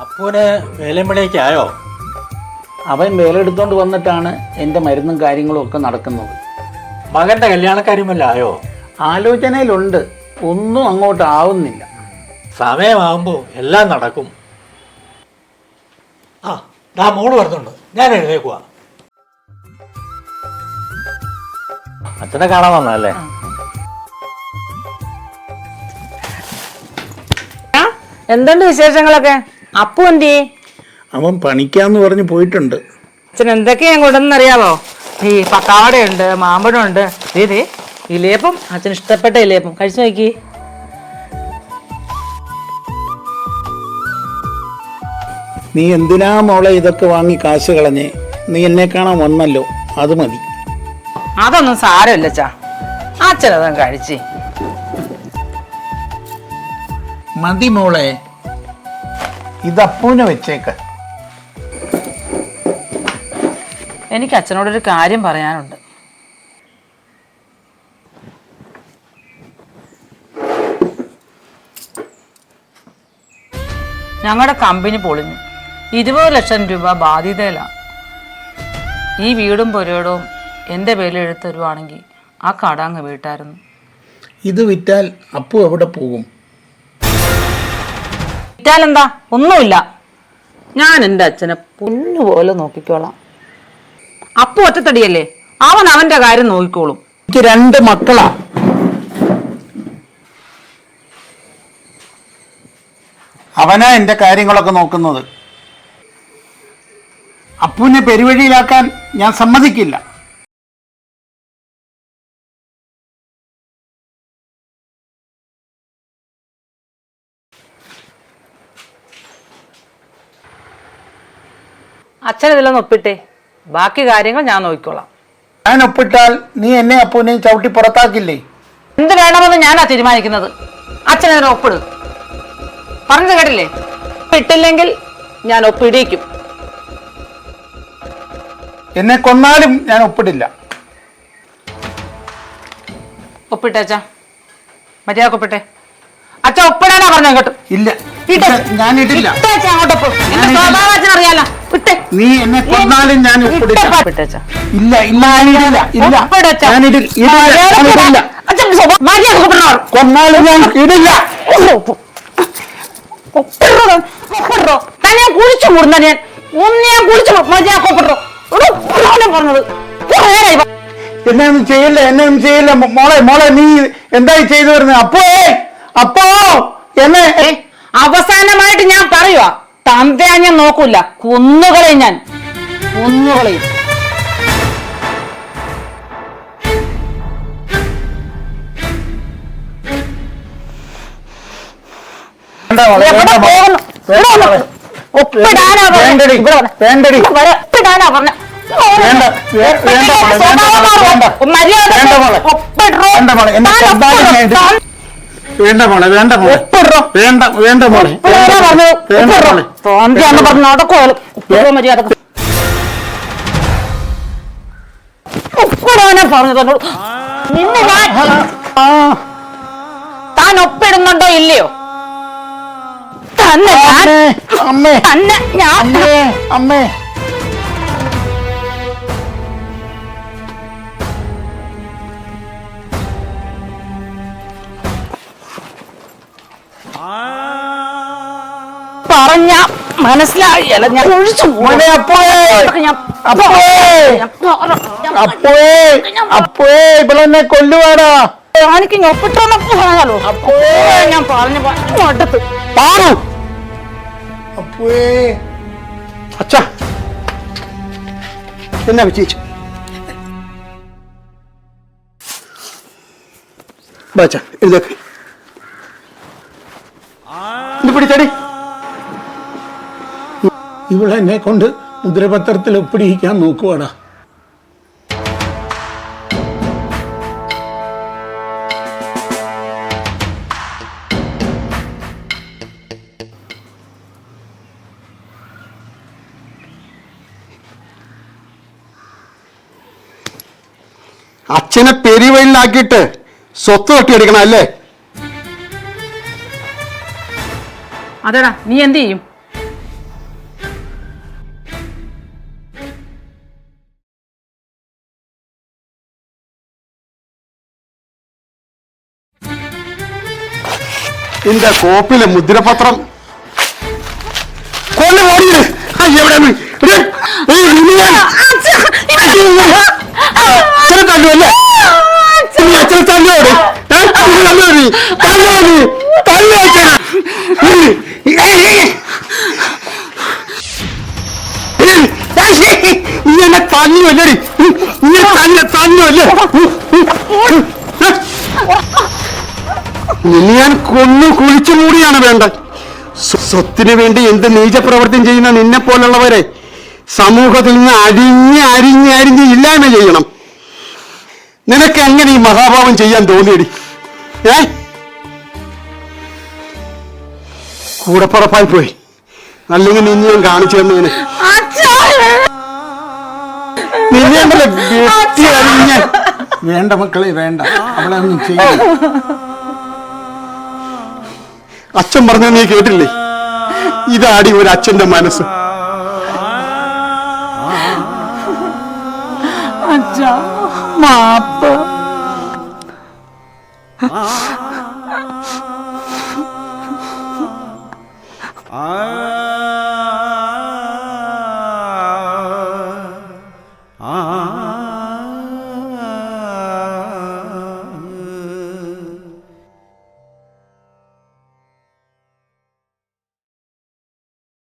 അപ്പൂന് ആയോ അവൻ വേലെടുത്തോണ്ട് വന്നിട്ടാണ് എന്റെ മരുന്നും കാര്യങ്ങളും ഒക്കെ നടക്കുന്നത്. മകന്റെ കല്യാണക്കാര്യമല്ല ആയോ? ആലോചനയിലുണ്ട്. ഒന്നും അങ്ങോട്ട് ആവുന്നില്ല. സമയമാകുമ്പോൾ എല്ലാം നടക്കും. ആ ദാ മോൾ വരുന്നുണ്ട്. ഞാൻ എഴുന്നേക്കുവാ. അച്ഛനെ കാണാൻ വന്നല്ലേ എന്തുണ്ട് വിശേഷങ്ങളൊക്കെ? അപ്പു എന്തി? അവൻ പണിക്കാന്ന് പറഞ്ഞ് പോയിട്ടുണ്ട്. അച്ഛൻ എന്തൊക്കെയാ കൊണ്ടെന്ന് അറിയാവോ? ഈ പക്കാവടയുണ്ട് മാമ്പഴമുണ്ട്. ഇതേ ഇലേപ്പം. അച്ഛൻ ഇഷ്ടപ്പെട്ട ഇലേപ്പം. കഴിച്ചു നോക്കി. നീ എന്തിനാ മോളെ ഇതൊക്കെ വാങ്ങി കാശ് കളഞ്ഞേ? നീ എന്നെ കാണാൻ വന്നല്ലോ. അത് മതി. അതൊന്നും സാരമില്ല അച്ഛാ. കഴിച്ചേ കഴിച്ച്. മതി മോളെ. ഇത് അപ്പൂനെ വെച്ചേക്ക്. എനിക്ക് അച്ഛനോടൊരു കാര്യം പറയാനുണ്ട്. ഞങ്ങളുടെ കമ്പനി പൊളിഞ്ഞു. ഇരുപത് ലക്ഷം രൂപ ബാധ്യതയിലാണ് ഈ വീടും പുരയിടവും എന്റെ പേരിൽ എഴുത്തരുവാണെങ്കിൽ ആ കട അങ്ങ് വീട്ടായിരുന്നു. ഇത് വിറ്റാൽ അപ്പു എവിടെ പോകും? വിറ്റാലെന്താ ഒന്നുമില്ല. ഞാൻ എന്റെ അച്ഛനെ പൊന്നുപോലെ നോക്കിക്കോളാം. അപ്പു ഒറ്റത്തടിയല്ലേ? അവൻ അവന്റെ കാര്യം നോക്കിക്കോളും. എനിക്ക് രണ്ട് മക്കളാ. അവനാ എന്റെ കാര്യങ്ങളൊക്കെ നോക്കുന്നത്. അപ്പുവിനെ പെരുവഴിയിലാക്കാൻ ഞാൻ സമ്മതിക്കില്ല. അച്ഛൻ ഇതിലൊന്ന് ഒപ്പിട്ടേ ബാക്കി കാര്യങ്ങൾ ഞാൻ നോക്കിക്കോളാം. ഞാൻ ഒപ്പിട്ടാൽ നീ എന്നെ അപ്പൂനെയും ചവിട്ടി പുറത്താക്കില്ലേ? എന്ത് വേണമെന്ന് ഞാനാ തീരുമാനിക്കുന്നത്? അച്ഛൻ അതിന് ഒപ്പിട്. പറഞ്ഞത് കേട്ടില്ലേ? ഇട്ടില്ലെങ്കിൽ ഞാൻ ഒപ്പിടിയിക്കും. എന്നെ കൊന്നാലും ഞാൻ ഒപ്പിടില്ല. ഒപ്പിട്ടെ അച്ഛാ. മര്യാദ ഒപ്പിട്ടെ. അച്ഛൻ ഒപ്പിടാനാ പറഞ്ഞു കേട്ടു ഇല്ല. ഞാൻ ഇടില്ല. ഇട്ടേ അച്ഛാ അങ്ങോട്ട് നീ എന്നെ കൊന്നാലും ഞാൻ ഒപ്പിടില്ല ഇല്ല ഇല്ല ഞാനിടില്ല ഇല്ല. ഒപ്പിടണം കൊന്നാലും ഞാൻ ഇടില്ല. ഞാൻ കുളിച്ചു കൂടുന്ന ഞാൻ. ഒന്ന് ഞാൻ കുളിച്ചു പറഞ്ഞത്. എന്നെ ഒന്നും ചെയ്യില്ല എന്നെ ഒന്നും ചെയ്യില്ല മോളെ മോളെ നീ എന്തായി ചെയ്തു വരുന്നത്? അപ്പോ അപ്പോ എന്നെ അവസാനമായിട്ട് ഞാൻ പറയുവാ. തന്തയാ ഞാൻ നോക്കൂല. കുന്നുകളെ ഞാൻ. കുന്നുകളെ. ഒപ്പിടാനാ പറഞ്ഞ. ഒപ്പിടാനാ. മര്യാദ ഒപ്പിടോ. വേണ്ട മോളെ, താൻ കൊന്നാലും ഒപ്പിടോ. ഞാൻ ഇടില്ല. താൻ വേണ്ട മോളെ വേണ്ട മോളെ ഒപ്പിടോ. വേണ്ട വേണ്ട മോളെ ഒപ്പിടാനാ പറഞ്ഞത്. വേണ്ട ഒപ്പിടോ. മോളെ തന്തയാന്ന് പറഞ്ഞ് നടക്കുവോ? ഒപ്പിടോ മര്യാദ ഒപ്പിടാനാ പറഞ്ഞത് നിന്നെ ഞാൻ ആ താൻ ഒപ്പിടുന്നുണ്ടോ ഇല്ലയോ തന്നെ ഞാൻ അമ്മേ അമ്മേ തന്നെ ഞാൻ അമ്മേ അമ്മേ പറഞ്ഞ മനസ്സിലായില്ല. ഞാൻ ഒഴിച്ചു മോനെ അപ്പോഴേ അപ്പോഴേ അപ്പോഴേ അപ്പോഴേ ഇവളെന്നെ കൊല്ലുവാടാ. എനിക്ക് ഒപ്പിട്ടോന്ന് പറയാലോ അപ്പോഴേ. ഞാൻ പറഞ്ഞു പറഞ്ഞു അടുത്ത്. പാറു. അപ്പോഴേ. അച്ഛാ. എന്നാ വിജയിച്ചു ബാച്ച എഴുതേക്ക് ഇത് പിടിച്ചടി ഇവളെന്നെ കൊണ്ട് മുദ്രപത്രത്തിൽ ഒപ്പിടിയിക്കാൻ നോക്കുവാടാ അച്ഛനെ പെരുവഴിയിലാക്കിയിട്ട് സ്വത്ത് തട്ടിയെടുക്കണം അല്ലേ അതെടാ നീ എന്ത് ചെയ്യും? എന്റെ കോപ്പിലെ മുദ്രപത്രം. കൊല്ല ഓടിയത് എവിടെയാണ് തല്ലുവല്ലേ നീ അച്ഛനെ തല്ലോട് തല്ലോടി തല്ലോടി തല്ലോടി നീ എന്നെ തല്ലുവല്ലേ നീ തന്നെ തല്ലുവല്ലേ നിന്നെ ഞാൻ കൊന്നു കുഴിച്ചു മൂടിയാണ് വേണ്ടത് സ്വത്തിനു വേണ്ടി എന്ത് നീചപ്രവർത്തനം ചെയ്യുന്ന നിന്നെ പോലുള്ളവരെ സമൂഹത്തിൽ നിന്ന് അരിഞ്ഞ് അരിഞ്ഞ് അരിഞ്ഞ് ഇല്ലായ്മ ചെയ്യണം. നിനക്ക് എങ്ങനെ ഈ മഹാഭാവം ചെയ്യാൻ തോന്നിയടി? ഏ? കൂടപ്പുറപ്പായി പോയി. അല്ലെങ്കിൽ നിന്നെ ഞാൻ കാണിച്ചു തന്നതിന് നിന്നെ. ഉണ്ടല്ലോ വെട്ടി അരിഞ്ഞ്. വേണ്ട മക്കളെ വേണ്ട. അവളെ ഒന്നും ചെയ്യില്ല അച്ഛൻ പറഞ്ഞ നീ കേട്ടില്ലേ? ഇതാടി ഒരു അച്ഛന്റെ മനസ്സ്. അച്ഛാ മാപ്പ്.